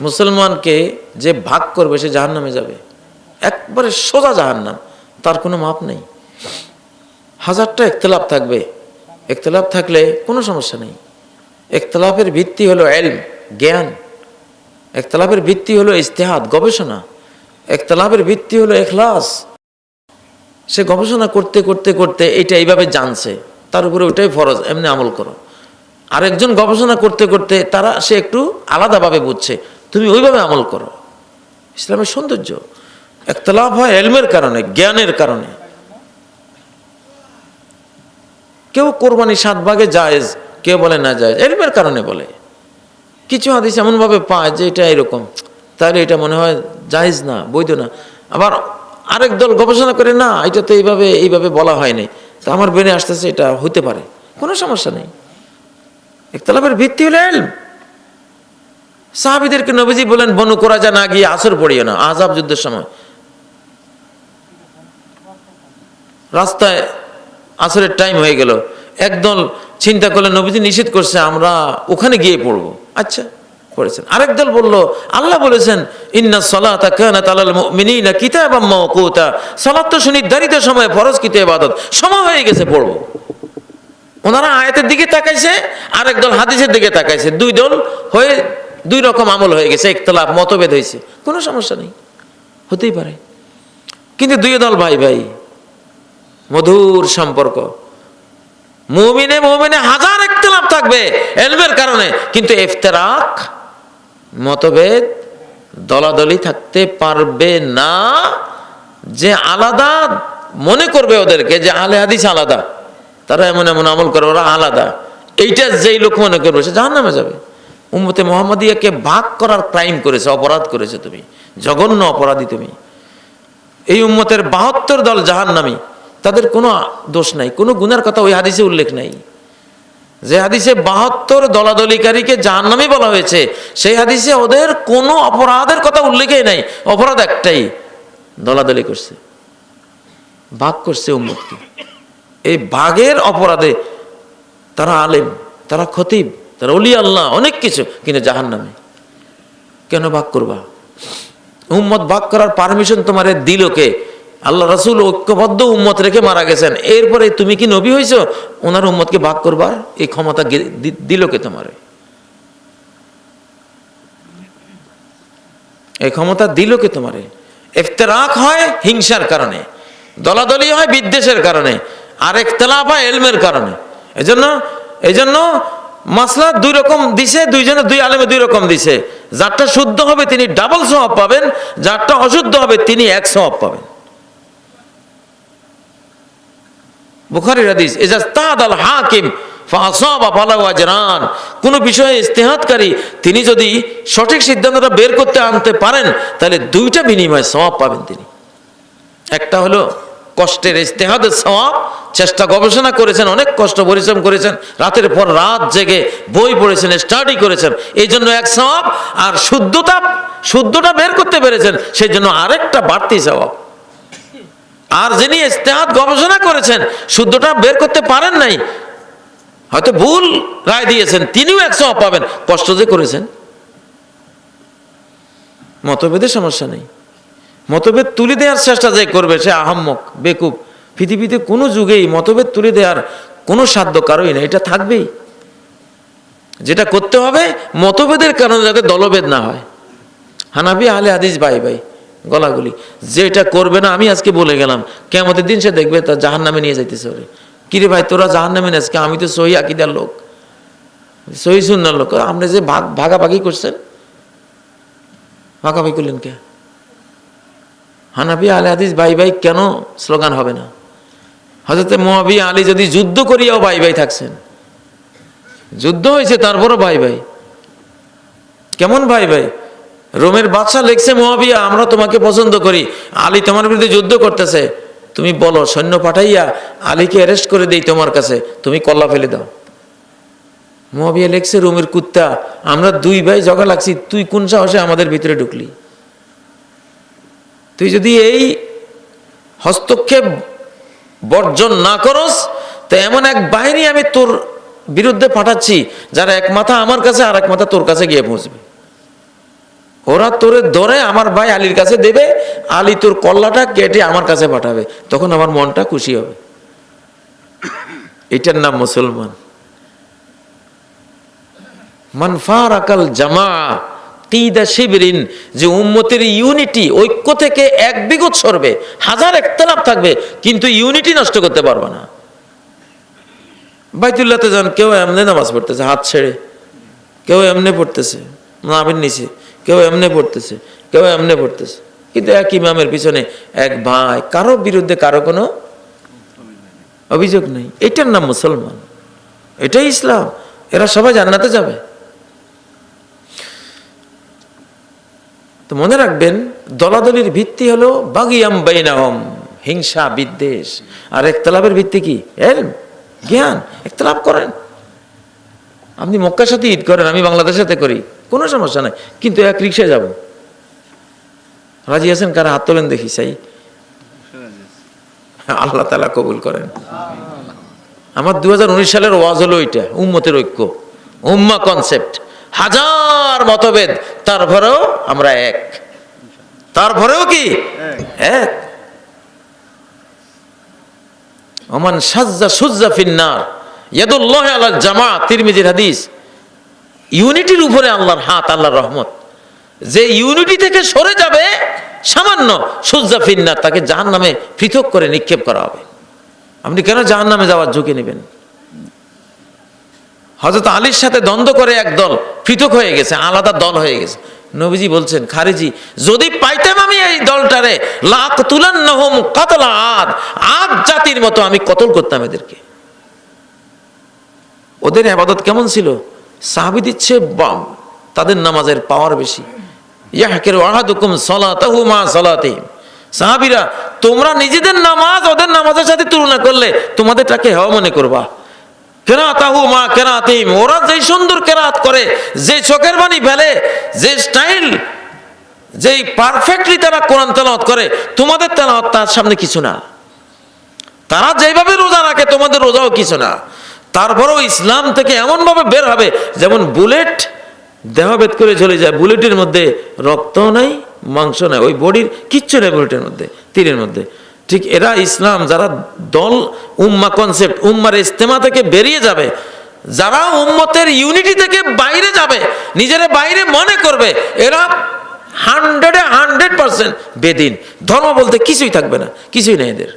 মুসলমানকে যে ভাগ করবে সে জাহান নামে যাবে। একবারে সোজা জাহান নাম তার কোনো মাপ নেই। হাজারটা একতলাপ থাকবে। একতলাপ থাকলে কোনো সমস্যা নেই। একতলাপের ভিত্তি হলো এলম, জ্ঞান। একতলাপের ভিত্তি হলো ইস্তেহাদ গবেষণা। একতলাপের ভিত্তি হলো এখলাস সে গবেষণা করতে করতে করতে এটা এইভাবে জানছে। তার উপরে ওটাই ফরজ, এমনি আমল করো। আরেকজন গবেষণা করতে করতে তারা সে একটু আলাদাভাবে বুঝছে। তুমি ওইভাবে আমল করো। ইসলামের সৌন্দর্য। একতলাপ হয় এলমের কারণে, জ্ঞানের কারণে। কেউ কোরবানি সাত ভাগে জায়েজ, কেউ বলে না জায়েজ, এলমের কারণে বলে। কিছু হাদিস এমনভাবে পায় যে এটা এরকম। তাহলে এটা মনে হয় জায়েজ না, বৈধ না। আবার আরেক দল গবেষণা করে, না, এটা তো এইভাবে এইভাবে বলা হয়নি তা আমার বেনে আসতেছে, এটা হতে পারে। কোনো সমস্যা নেই। একতলাপের ভিত্তি হলো এলম। সাহাবিদেরকে নবীজি বলেন, বনু কোরাজা না গিয়ে আসর পড়িও না আজাব যুদ্ধের সময়। রাস্তায় আসরের টাইম হয়ে গেল। একদল চিন্তা করলে নবীজি নিষেধ করছে, আমরা ওখানে গিয়ে পড়ব। আচ্ছা পড়েছেন। আরেক দল বলল, আল্লাহ বলেছেন, ইন্না সলাতা কানাত আলাল মুমিনিনা কিতাবাম মাওকুতা। সালাত তো সুনির্ধারিত সময়ে ফরজ কিতে ইবাদত। সময় হয়ে গেছে, পড়ব। ওনারা আয়াতের দিকে তাকাইছে, আরেক দল হাদিসের দিকে তাকাইছে। দুই দল হয়ে দুই রকম আমল হয়ে গেছে একতলাপ মতভেদ হয়েছে। কোনো সমস্যা নেই, হতেই পারে। কিন্তু দুই দল ভাই ভাই, মধুর সম্পর্ক। মুমিনে মুমিনে হাজার একতলাপ থাকবে এলমের কারণে, কিন্তু ইফতেরাক মতভেদ, দলাদলি থাকতে পারবে না, যে আলাদা মনে করবে ওদেরকে যে আলে হাদিস আলাদা। তারা এমন এমন আমল করে, ওরা আলাদা। এইটা যেই লোক মনে করবে, সে জাহান নামে যাবে। উম্মতে মোহাম্মদিয়াকে ভাগ করার ক্রাইম করেছে, অপরাধ করেছে তুমি, জঘন্য অপরাধী তুমি। এই উম্মতের বাহাত্তর দল জাহান্নামী, তাদের কোনো দোষ নাই, কোনো গুনার কথা ওই হাদিসে উল্লেখ নাই। যে হাদিসে বাহাত্তর দলাদলিকারীকে জাহান্নামী বলা হয়েছে, সেই হাদিসে ওদের কোনো অপরাধের কথা উল্লেখই নাই, অপরাধ একটাই, দলাদলি করছে। ভাগ করছে উম্মতকে। এই ভাগের অপরাধে তারা আলেম, তারা খতিব। তারা অলি আল্লাহ, অনেক কিছু, কিন্তু জাহান্নামে। কেন ভাগ করবা? উম্মত ভাগ করার পারমিশন তোমারে দিল কে? আল্লাহ রাসুল ঐক্যবদ্ধ উম্মত রেখে মারা গেছেন। এরপরে তুমি কি নবী হয়েছো ওনার উম্মতকে ভাগ করবার এই ক্ষমতা দিল কে তোমারে? এই ক্ষমতা দিল কে তোমারে? ইফতেরাক হয় হিংসার কারণে, দলাদলি হয় বিদ্বেষের কারণে, আর ইখতলাফ হয় এলমের কারণে। এজন্য এজন্য মাসলা দুই রকম দিছে, দুইজনে দুই আলেমে দুই রকম দিছে। যারটা শুদ্ধ হবে তিনি ডাবল সওয়াব পাবেন, যারটা অশুদ্ধ হবে তিনি এক সওয়াব পাবেন। বুখারীর হাদিস তাদ আল হাকিম ফাসাবা ফালাহু আজরান। কোন বিষয়ে ইস্তেহাদকারী, তিনি যদি সঠিক সিদ্ধান্তটা বের করতে আনতে পারেন, তাহলে দুইটা বিনিময় সওয়াব পাবেন তিনি। একটা হলো কষ্টের ইস্তেহাদের সওয়াব চেষ্টা গবেষণা করেছেন, অনেক কষ্ট পরিশ্রম করেছেন, রাতের পর রাত জেগে বই পড়েছেন স্টাডি করেছেন এই জন্য এক সওয়াব আর শুদ্ধতা শুদ্ধটা বের করতে পেরেছেন সেই জন্য আরেকটা বাড়তি সওয়াব। আর যিনি ইস্তেহাদ গবেষণা করেছেন শুদ্ধটা বের করতে পারেন নাই, হয়তো ভুল রায় দিয়েছেন, তিনিও এক একশো পাবেন, কষ্ট যে করেছেন। মতভেদের সমস্যা নেই। মতভেদ তুলে দেওয়ার চেষ্টা যে করবে, সে আহাম্মক, বেকুব। পৃথিবীতে কোনো যুগেই মতভেদ তুলে দেওয়ার কোনো সাধ্য কারোই না এটা থাকবেই। যেটা করতে হবে, মতভেদের কারণে যাতে দলভেদ না হয়। হানাবি আহলে হাদিস, ভাই ভাই, গলাগুলি। যেটা করবে না, আমি আজকে বলে গেলাম। কেমতের দিন সে দেখবে তার জাহান নামে নিয়ে যাইতেছে ওরে। কিরে ভাই, তোরা জাহান নামে আজকে? আমি তো সহি আকিদার লোক। সহি সুন্নার লোক। আপনি যে ভাগ ভাগাভাগি করছেন, ভাগাভাগি করলেন কে? হানাবি আলে হাদিস বাই ভাই কেন স্লোগান হবে না? হজরত মোয়াবি আলী যদি যুদ্ধ করিয়াও বাই ভাই থাকছেন, যুদ্ধ হয়েছে তারপরও ভাই ভাই। কেমন ভাই ভাই? রোমের বাদশাহ লিখছে মোয়াবিয়া আমরা তোমাকে পছন্দ করি। আলী তোমার বিরুদ্ধে যুদ্ধ করতেছে। তুমি বলো, সৈন্য পাঠাইয়া আলীকে অ্যারেস্ট করে দেই তোমার কাছে। তুমি কল্লা ফেলে দাও। মোয়াবিয়া লিখছে, রোমের কুত্তা, আমরা দুই ভাই জগা লাগছি, তুই কোন সাহসে আমাদের ভিতরে ঢুকলি? তুই যদি এই হস্তক্ষেপ বর্জন না করস, তো এমন এক বাহিনী আমি তোর বিরুদ্ধে পাঠাচ্ছি, যারা এক মাথা আমার কাছে আর এক মাথা তোর কাছে গিয়ে পৌঁছবে। ওরা তোরে ধরে আমার ভাই আলীর কাছে দেবে, আলী তোর কল্লাটা কেটে আমার কাছে পাঠাবে, তখন আমার মনটা খুশি হবে। এটার নাম মুসলমান। মানফার আকাল জামা। কিদা শিবিরিন যে উম্মতের ইউনিটি ঐক্য থেকে এক বিগত সরবে, হাজার একতলাপ থাকবে, কিন্তু ইউনিটি নষ্ট করতে পারবে না। বাইতুল্লাহতে যান, কেউ এমনি নামাজ পড়তেছে, হাত ছেড়ে। কেউ এমনি পড়তেছে নামের নিচে কেউ এমনি পড়তেছে, কেউ এমনি পড়তেছে। কিন্তু এক ইমামের পিছনে এক ভাই, কারও বিরুদ্ধে কারও কোনো অভিযোগ নেই। এটার নাম মুসলমান। এটাই ইসলাম। এরা সবাই জান্নাতে যাবে। তো মনে রাখবেন, দলাদলির ভিত্তি হলো বাগিয়াম বাইনাহম, হিংসা, বিদ্বেষ। আর একতলাপের ভিত্তি কি? এলম, জ্ঞান। একতলাপ করেন। আপনি মক্কার সাথে ঈদ করেন, আমি বাংলাদেশের সাথে করি, কোনো সমস্যা নাই। কিন্তু এক রিক্সায় যাব। রাজি আছেন? কারা? হাত তোলেন দেখি চাই আল্লাহ তালা কবুল করেন। আমার দু হাজার উনিশ সালের ওয়াজ হলো ওইটা, উম্মতের ঐক্য, উম্মা কনসেপ্ট। হাজার মতভেদ, তারপরেও আমরা এক। তারপরেও কি? এক। ওমান সাজ্জা সুজ্জা ফিন্নার। ইয়াদুল্লাহ আল্লাহ জামা তিরমিজির হাদিস। ইউনিটির উপরে আল্লাহর হাত, আল্লাহর রহমত। যে ইউনিটি থেকে সরে যাবে, সামান্য সুজ্জা ফিন্নার, তাকে জাহান নামে পৃথক করে নিক্ষেপ করা হবে। আপনি কেন জাহান নামে যাওয়ার ঝুঁকি নেবেন? হজরত আলীর সাথে দ্বন্দ্ব করে এক দল পৃথক হয়ে গেছে, আলাদা দল হয়ে গেছে। নবীজি বলছেন, খারিজি, যদি পাইতাম আমি এই দলটারে লাখ তুলান নহম কতলা আদ আদ জাতির মতো আমি কতল করতাম এদেরকে। ওদের আবাদত কেমন ছিল? সাহাবি দিচ্ছে বাম, তাদের নামাজের পাওয়ার বেশি। ইয়াহকের ওয়াহাদুকুম মা সলাতিহিম। সাহাবিরা, তোমরা নিজেদের নামাজ, ওদের নামাজের সাথে তুলনা করলে তোমাদেরটাকে হেওয়া মনে করবা। কেরাতাহু মা কেরাতিম। ওরা যেই সুন্দর কেরাত করে যে চোখের বাণী ফেলে যে স্টাইল যেই পারফেক্টলি তারা কোরআন তেলাওয়াত করে, তোমাদের তেলাওয়াত তার সামনে কিছু না। তারা যেভাবে রোজা রাখে, তোমাদের রোজাও কিছু না। তারপরেও ইসলাম থেকে এমনভাবে বের হবে, যেমন বুলেট দেহভেদ করে চলে যায়, বুলেটের মধ্যে রক্তও নাই মাংস নাই, ওই বডির কিচ্ছু নেই বুলেটের মধ্যে তীরের মধ্যে। ঠিক এরা ইসলাম, যারা দল, উম্মা কনসেপ্ট উম্মার ইস্তেমা থেকে বেরিয়ে যাবে, যারা উম্মতের ইউনিটি থেকে বাইরে যাবে, নিজেরা বাইরে মনে করবে, এরা হান্ড্রেডে হান্ড্রেড পার্সেন্ট বেদিন। ধর্ম বলতে কিছুই থাকবে না, কিছুই নেই এদের।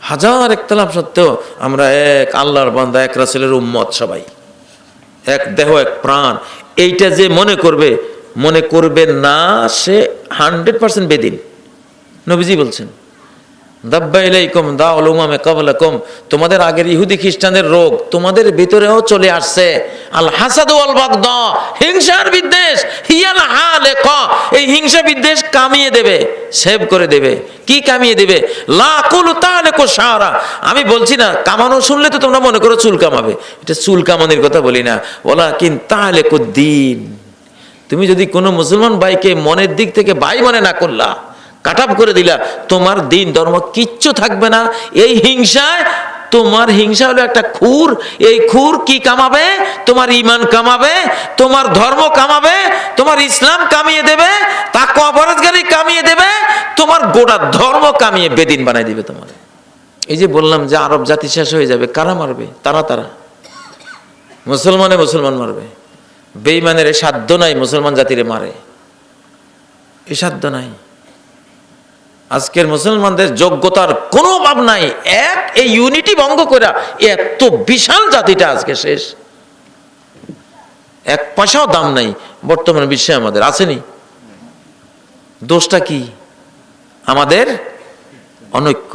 হাজার একতলাপ সত্ত্বেও আমরা এক আল্লাহর বান্দা, এক রাসেলের উম্মত সবাই। এক দেহ, এক প্রাণ। এইটা যে মনে করবে মনে করবে না সে হান্ড্রেড পার্সেন্ট বেদিন। নবীজি বলছেন দাব্বা ইলাইকুম দা উলুমামে কাবলাকুম। তোমাদের আগের ইহুদি খ্রিস্টানদের রোগ তোমাদের ভিতরেও চলে আসছে। আল হাসাদু বাগদ, হিংসার বিদ্বেষ, হিয়াল হালেক, এই হিংসা বিদ্বেষ কামিয়ে দেবে, সেভ করে দেবে। কি কামিয়ে দেবে? লা কুলু তালেকু সারা আমি বলছি না, কামানো শুনলে তো তোমরা মনে করো চুল কামাবে। এটা চুল কামানোর কথা বলি না। ওলা কিন তালেকুদ্দিন তুমি যদি কোনো মুসলমান ভাইকে মনের দিক থেকে ভাই মনে না করলা কাটাপ করে দিলা, তোমার দিন ধর্ম কিচ্ছু থাকবে না। এই হিংসায়, তোমার হিংসা হলো একটা খুর। এই খুর কি কামাবে? তোমার ইমান কামাবে, তোমার ধর্ম কামাবে, তোমার ইসলাম কামিয়ে দেবে তা অপরাধকারী কামিয়ে দেবে, তোমার গোটা ধর্ম কামিয়ে বেদিন বানাই দিবে তোমার। এই যে বললাম যে আরব জাতি শেষ হয়ে যাবে, কারা মারবে? তারা তারা। মুসলমানে মুসলমান মারবে। বেইমানের সাধ্য নাই মুসলমান জাতিরে মারে। এ সাধ্য নাই। আজকের মুসলমানদের যোগ্যতার কোনো অভাব নাই। এক, এই ইউনিটি ভঙ্গ করে এত বিশাল জাতিটা আজকে শেষ। এক পয়সাও দাম নাই বর্তমান বিশ্বে আমাদের। আসেনি দোষটা কি? আমাদের অনৈক্য।